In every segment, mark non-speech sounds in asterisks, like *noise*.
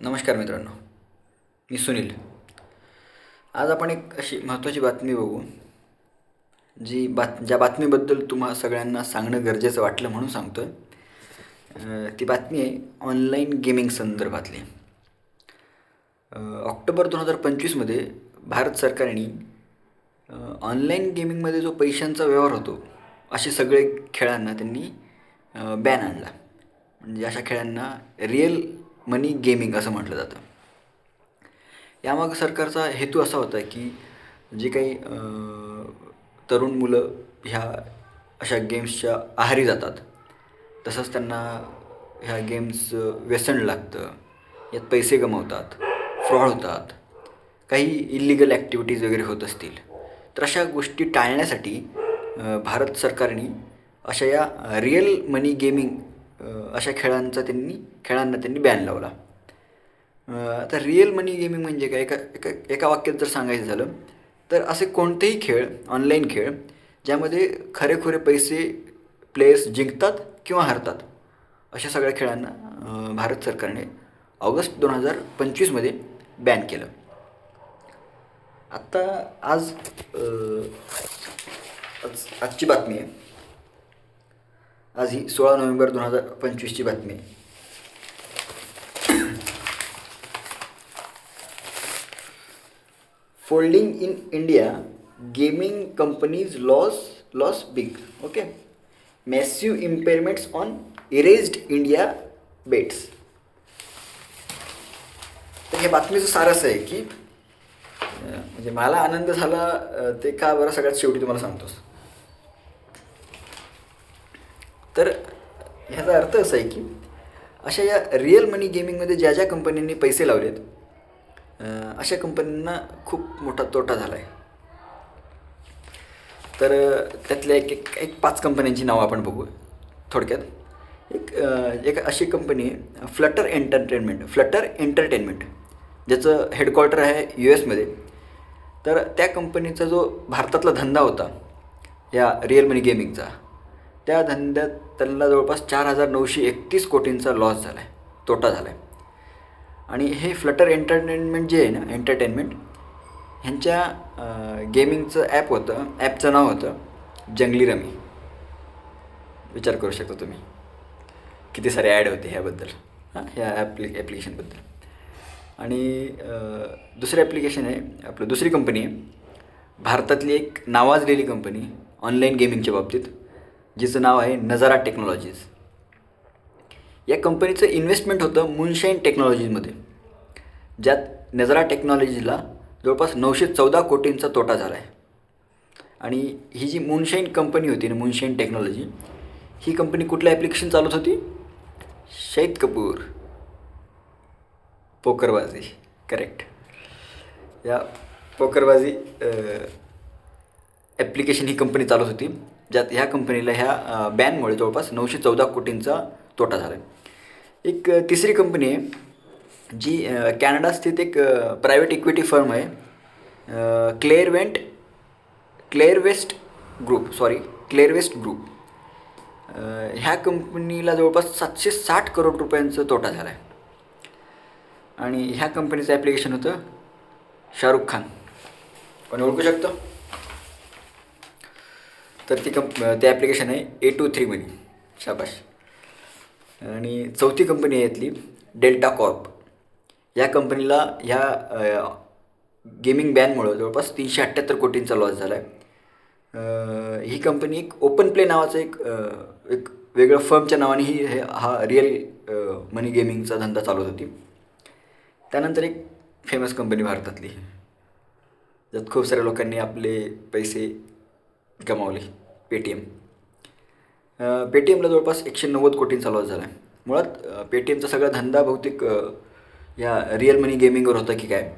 नमस्कार मित्रांनो मी सुनील. आज आपण एक अशी महत्त्वाची बातमी बघू जी बात ज्या बातमीबद्दल तुम्हा सगळ्यांना सांगणं गरजेचं वाटलं म्हणून सांगतो आहे ती बातमी आहे ऑनलाईन गेमिंग संदर्भातली. ऑक्टोबर दोन हजार पंचवीसमध्ये भारत सरकारने ऑनलाईन गेमिंगमध्ये जो पैशांचा व्यवहार होतो असे सगळे खेळांना त्यांनी बॅन आणला. म्हणजे अशा खेळांना रिअल मनी गेमिंग असं म्हटलं जातं. यामागं सरकारचा हेतू असा होता की जे काही तरुण मुलं ह्या अशा गेम्सच्या आहारी जातात. तसंच त्यांना ह्या गेम्सचं व्यसन लागतं. यात पैसे गमावतात फ्रॉड होतात. काही इलिगल ॲक्टिव्हिटीज वगैरे होत असतील. तर अशा गोष्टी टाळण्यासाठी भारत सरकारने अशा या रिअल मनी गेमिंग अशा खेळांचा त्यांनी खेळांना त्यांनी बॅन लावला. आता रिअल मनी गेमिंग म्हणजे काय? एका एका एका वाक्यात जर सांगायचं झालं तर असे कोणतेही खेळ ऑनलाईन खेळ ज्यामध्ये खरेखुरे पैसे प्लेयर्स जिंकतात किंवा हरतात अशा सगळ्या खेळांना भारत सरकारने ऑगस्ट दोन हजार पंचवीसमध्ये बॅन केलं. आत्ता आज आज आजची बातमी आहे. आज ही सोळा नोव्हेंबर दोन हजार पंचवीसची बातमी. आहे folding in India gaming companies loss loss big okay massive impairments on erased India bets तर हे बातमीचं सारस आहे की म्हणजे मला आनंद झाला ते का बरं सगळ्यात शेवटी तुम्हाला सांगतोस. तर ह्याचा अर्थ असा आहे की अशा या रिअल मनी गेमिंगमध्ये ज्या ज्या कंपन्यांनी पैसे लावलेत अशा कंपन्यांना खूप मोठा तोटा झाला आहे तर त्यातल्या एक एक एक पाच कंपन्यांची नावं आपण बघू. थोडक्यात एक एक अशी कंपनी आहे फ्लटर एंटरटेनमेंट फ्लटर एंटरटेनमेंट ज्याचं हेडक्वार्टर आहे यू एसमध्ये तर त्या कंपनीचा जो भारतातला धंदा होता या रिअल मनी गेमिंगचा त्या धंद्यात त्यांना जवळपास चार हजार नऊशे एकतीस कोटींचा लॉस झाला आहे तोटा झाला आहे आणि हे फ्लटर एंटरटेनमेंट जे आहे ना एंटरटेनमेंट ह्यांच्या गेमिंगचं ॲप होतं ॲपचं नाव होतं जंगली रमी. विचार करू शकता तुम्ही. किती सारे ॲड होते ह्याबद्दल. हां ह्या ॲप्लि ॲप्लिकेशनबद्दल आणि दुसरं ॲप्लिकेशन आहे आपलं दुसरी कंपनी आहे. भारतातली एक नावाजलेली कंपनी ऑनलाईन गेमिंगच्या बाबतीत. जिचं नाव आहे नजारा टेक्नॉलॉजीज. या कंपनीचं इन्व्हेस्टमेंट होतं मुनशाईन टेक्नॉलॉजीजमध्ये ज्यात नजारा टेक्नॉलॉजीला जवळपास नऊशे चौदा कोटींचा तोटा झाला आहे आणि ही जी मुनशाईन कंपनी होती ना मुनशाईन टेक्नॉलॉजी ही कंपनी कुठलं ॲप्लिकेशन चालवत होती? शहीद कपूर. पोकरबाजी. करेक्ट या पोकरबाजी ॲप्लिकेशन ही कंपनी चालवत होती. ज्यात ह्या कंपनीला ह्या बॅनमुळे जवळपास नऊशे चौदा कोटींचा तोटा झाला आहे एक तिसरी कंपनी आहे जी कॅनडा स्थित एक प्रायव्हेट इक्विटी फर्म आहे Clairvent Clairvest group sorry Clairvest group ह्या कंपनीला जवळपास सातशे साठ करोड रुपयांचा तोटा झाला आहे आणि ह्या कंपनीचं ॲप्लिकेशन होतं शाहरुख खान. कोणी ओळखू शकतं? तर ती कंप ते ॲप्लिकेशन आहे ए टू थ्री मनी शाबाश. आणि चौथी कंपनी आहे यातली डेल्टा कॉर्प या कंपनीला ह्या गेमिंग बॅनमुळं जवळपास तीनशे अठ्ठ्याहत्तर कोटींचा लॉस झाला आहे ही कंपनी एक ओपन प्ले नावाचं एक एक वेगळं फर्मच्या नावाने ही हे हा रिअल मनी गेमिंगचा धंदा चालवत होती. त्यानंतर एक फेमस कंपनी भारतातली. ज्यात खूप साऱ्या लोकांनी आपले पैसे गमावले. पेटीएम पेटीएमला जवळपास एकशे नव्वद कोटींचा लॉस झाला आहे मुळात पेटीएमचा सगळा धंदा बहुतेक या रिअल मनी गेमिंगवर होता की काय?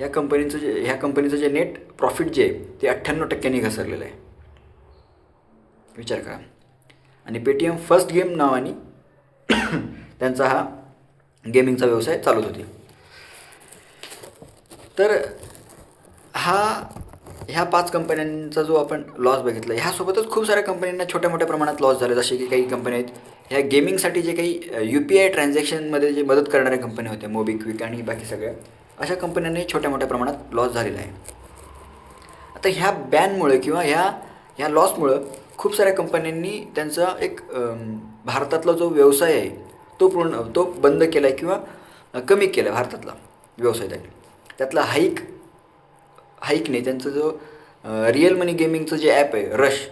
या कंपनीचं जे ह्या कंपनीचं जे नेट प्रॉफिट जे आहे ते अठ्ठ्याण्णव टक्क्यांनी घसरलेलं आहे. विचार करा. आणि पेटीएम फर्स्ट गेम नावाने *coughs* त्यांचा हा गेमिंगचा व्यवसाय चालत होती. तर हा ह्या पाच कंपन्यांचा जो आपण लॉस बघितला ह्यासोबतच खूप साऱ्या कंपन्यांना छोट्या मोठ्या प्रमाणात लॉस झाले. जसे की काही कंपन्या आहेत ह्या गेमिंगसाठी जे काही यू पी आय ट्रान्झॅक्शनमध्ये जे मदत करणाऱ्या कंपन्या होत्या मोबिक्विक आणि बाकी सगळ्या अशा कंपन्यांनी छोट्या मोठ्या प्रमाणात लॉस झालेला आहे. आता ह्या बॅनमुळे किंवा ह्या ह्या लॉसमुळं खूप साऱ्या कंपन्यांनी त्यांचा एक भारतातला जो व्यवसाय आहे तो पूर्ण तो बंद केला आहे किंवा कमी केला आहे भारतातला व्यवसाय त्यांनी. त्यातला हाईक हाईकने नाही त्यांचं जो रिअल मनी गेमिंगचं जे ॲप आहे रश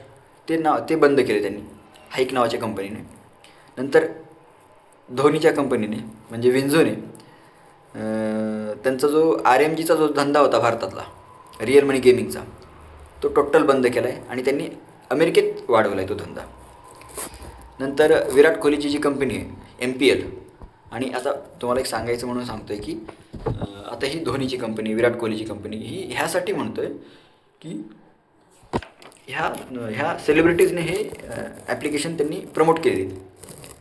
ते नाव ते बंद केले त्यांनी. हाईक नावाच्या कंपनीने नंतर धोनीच्या कंपनीने म्हणजे विंझोने त्यांचा जो आर एम जीचा जो धंदा होता भारतातला रिअल मनी गेमिंगचा तो टोटल बंद केला आहे आणि त्यांनी अमेरिकेत वाढवला आहे तो धंदा. नंतर विराट कोहलीची जी कंपनी आहे एम पी एल आणि आता तुम्हाला एक सांगायचं म्हणून सांगतो आहे की आता ही धोनीची कंपनी विराट कोहलीची कंपनी ही ह्यासाठी म्हणतो आहे की ह्या ह्या सेलिब्रिटीजने हे ॲप्लिकेशन त्यांनी प्रमोट केले.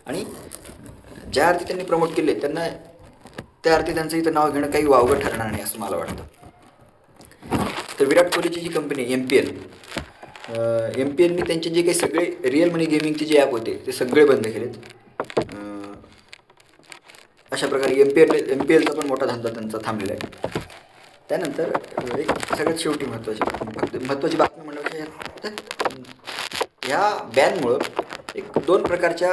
आणि ज्या अर्थी त्यांनी प्रमोट केले त्यांना त्या अर्थी त्यांचं इथं नाव घेणं काही वावगं ठरणार नाही असं मला वाटतं. तर विराट कोहलीची जी company M P L M P एलनी त्यांचे जे काही सगळे रिअल मनी गेमिंगचे जे ॲप होते ते सगळे बंद केलेत. अशा प्रकारे M P L M P एलचा पण मोठा धंदा त्यांचा थांबलेला आहे. त्यानंतर एक सगळ्यात शेवटी महत्त्वाची बातमी महत्त्वाची बातमी म्हणजे ह्या बॅनमुळं एक दोन प्रकारच्या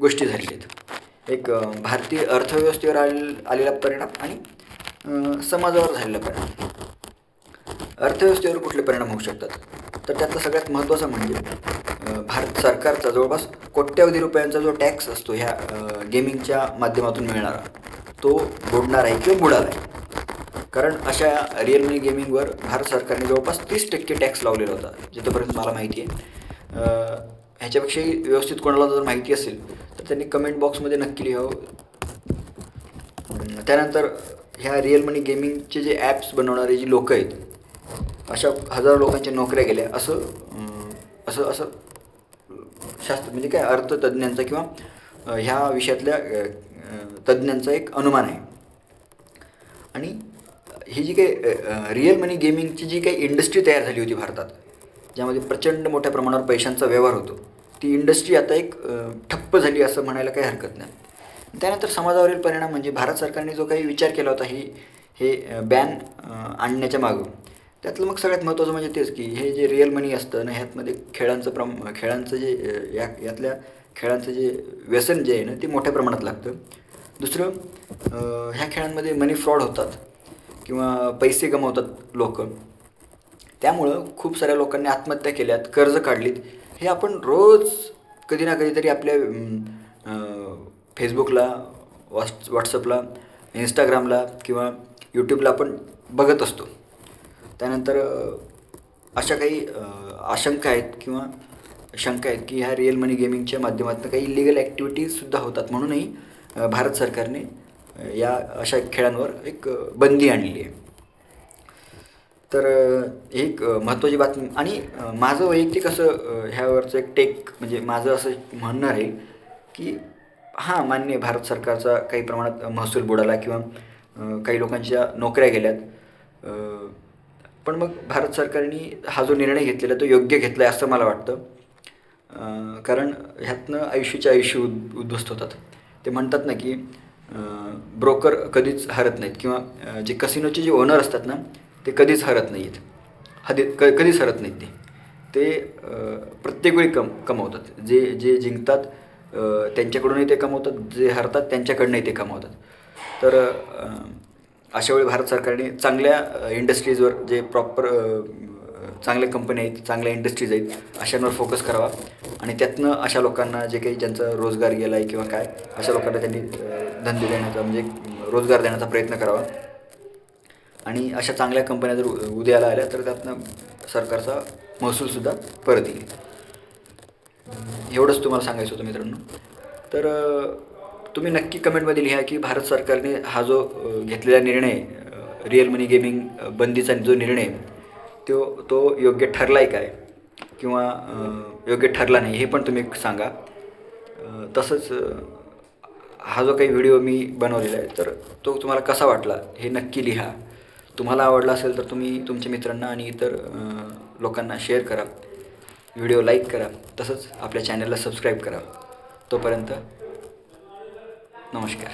गोष्टी झालेल्या आहेत. एक भारतीय अर्थव्यवस्थेवर आले आलेला परिणाम आणि समाजावर झालेला परिणाम. अर्थव्यवस्थेवर कुठले परिणाम होऊ शकतात? तर त्यातला सगळ्यात महत्त्वाचा म्हणजे भारत सरकारचा जवळपास कोट्यावधी रुपयांचा जो टॅक्स असतो ह्या गेमिंगच्या माध्यमातून मिळणारा तो बुडणार आहे किंवा बुडाला आहे. कारण अशा रिअल मनी गेमिंगवर भारत सरकारने जवळपास तीस टक्के टॅक्स लावलेला होता जिथंपर्यंत मला माहिती आहे. ह्याच्यापेक्षाही व्यवस्थित कोणाला जर माहिती असेल तर त्यांनी कमेंट बॉक्समध्ये नक्की लिहावं. त्यानंतर ह्या रिअल मनी गेमिंगचे जे ॲप्स बनवणारे जी लोकं आहेत अशा हजारो लोकांच्या नोकऱ्या गेल्या असं असं असं शास्त्र म्हणजे काय अर्थतज्ज्ञांचा किंवा ह्या विषयातल्या तज्ज्ञांचा एक अनुमान आहे. आणि ही जी काही रिअल मनी गेमिंगची जी काही इंडस्ट्री तयार झाली होती भारतात ज्यामध्ये प्रचंड मोठ्या प्रमाणावर पैशांचा व्यवहार होतो ती इंडस्ट्री आता एक ठप्प झाली असं म्हणायला काही हरकत नाही. त्यानंतर समाजावरील परिणाम म्हणजे भारत सरकारने जो काही विचार केला होता ही हे बॅन आणण्याच्या मागं त्यातलं मग सगळ्यात महत्त्वाचं म्हणजे तेच की हे जे रिअल मनी असतं ना ह्यातमध्ये खेळांचं प्रम खेळांचं जे या यातल्या खेळांचं जे व्यसन जे आहे ना ते मोठ्या प्रमाणात लागतं. दुसरं ह्या खेळांमध्ये मनी फ्रॉड होतात किंवा पैसे गमावतात लोक. त्यामुळं खूप साऱ्या लोकांनी आत्महत्या केल्यात कर्ज काढलीत. हे आपण रोज कधी ना कधीतरी आपल्या फेसबुकला व्हॉट्स व्हॉट्सअपला इंस्टाग्रामला किंवा यूट्यूबला आपण बघत असतो. त्यानंतर अशा काही आशंका आहेत किंवा शंका आहेत की ह्या रिअल मनी गेमिंगच्या माध्यमातून काही इलिगल ॲक्टिव्हिटीजसुद्धा होतात म्हणूनही भारत सरकारने या अशा खेळांवर एक बंदी आणली आहे. तर एक महत्त्वाची बातमी. आणि माझं वैयक्तिक असं ह्यावरचं एक टेक म्हणजे माझं असं म्हणणं आहे की हां मान्य आहे, भारत सरकारचा काही प्रमाणात महसूल बुडाला किंवा काही लोकांच्या नोकऱ्या गेल्यात. पण मग भारत सरकारने हा जो निर्णय घेतलेला तो योग्य घेतला आहे असं मला वाटतं. कारण ह्यातनं आयुष्याचे आयुष्य उद उद्ध्वस्त होतात. ते म्हणतात ना की ब्रोकर कधीच हरत नाहीत किंवा जे कसिनोचे जे ओनर असतात ना ते कधीच हरत नाही आहेत हदीत क कधीच हरत नाहीत ते. ते प्रत्येक वेळी कम कमवतात. जे जे जिंकतात त्यांच्याकडूनही ते कमवतात. जे हरतात त्यांच्याकडनंही ते कमवतात. तर अशावेळी अशा वेळी भारत सरकारने चांगल्या इंडस्ट्रीजवर जे प्रॉपर चांगल्या कंपन्या आहेत चांगल्या इंडस्ट्रीज आहेत अशांवर फोकस करावा. आणि त्यातनं अशा लोकांना जे काही ज्यांचा रोजगार गेला आहे किंवा काय अशा लोकांना त्यांनी धंदे देण्याचा म्हणजे रोजगार देण्याचा प्रयत्न करावा. आणि अशा चांगल्या कंपन्या जर उद्याला उदयाला आल्या तर त्यातनं सरकारचा महसूलसुद्धा परत येईल. एवढंच तुम्हाला सांगायचं होतं मित्रांनो. तर तुम्ही नक्की कमेंटमध्ये लिहा की भारत सरकारने हा जो घेतलेला निर्णय रिअल मनी गेमिंग बंदीचा जो निर्णय तो तो योग्य ठरला आहे काय? किंवा योग्य ठरला नाही हे पण तुम्ही सांगा. तसंच हा जो काही व्हिडिओ मी बनवलेला आहे तर तो तुम्हाला कसा वाटला हे नक्की लिहा. तुम्हाला आवडला असेल तर तुम्ही तुमच्या मित्रांना आणि इतर लोकांना शेअर करा. व्हिडिओ लाईक करा. तसंच आपल्या चॅनलला सबस्क्राईब करा. तोपर्यंत नमस्कार